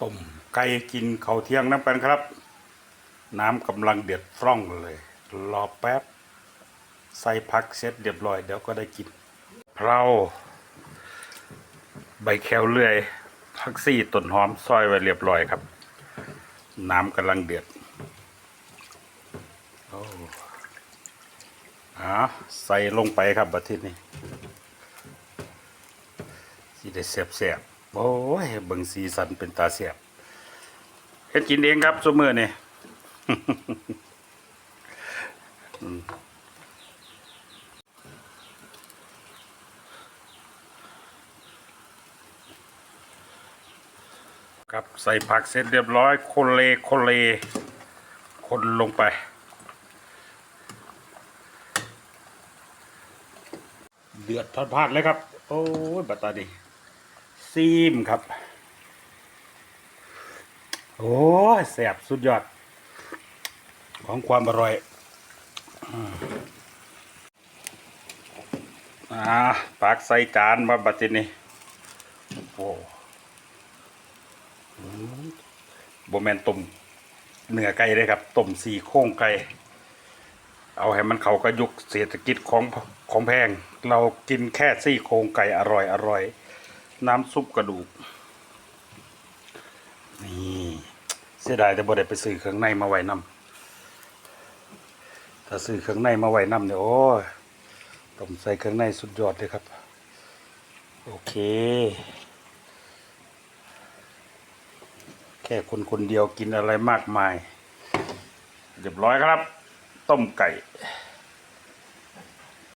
ต้มไก่กินข้าวเที่ยงน้ำกันครับ น้ำกำลังเดือดฟร่องเลย รอแป๊บ ใส่ผักเสร็จเรียบร้อยเดี๋ยวก็ได้กินเพราใบแคลเลื่อยผักซี่ต้นหอมซอยไว้เรียบร้อยครับ น้ำกำลังเดือดโอ้อาใส่ลงไปครับบัดทีนี้สีได้เสียบเสียบๆ โอ้ยเบิ่งสีสันเป็นตาเสียบเฮ็ดกินเองครับสมือนี่ครับใส่ผักเสร็จเรียบร้อยคนเลคนเลคนลงไป เดือดทอดพาดเลยครับ โอ้ยบัตตาดี ซีมครับ โอ้แสบสุดยอด ของความอร่อยอ่าปักใส่จานมาบัดนี้โอ้โบแมนต้มเนื้อไก่เลยครับต้มสี่โค้งไก่เอาให้มันเขาก็ยุคเศรษฐกิจของของแพง เรากินแค่ซี่โครงไก่อร่อยอร่อย น้ำซุปกระดูก นี่เสียดายแต่บ่ได้ไปซื้อเครื่องในมาไว้นำถ้าซื้อเครื่องในมาไว้น้ำเนี่ยโอ้ยต้มใส่เครื่องในสุดยอดเลยครับ โอเค แค่คนคนเดียวกินอะไรมากมาย เรียบร้อยครับ ต้มไก่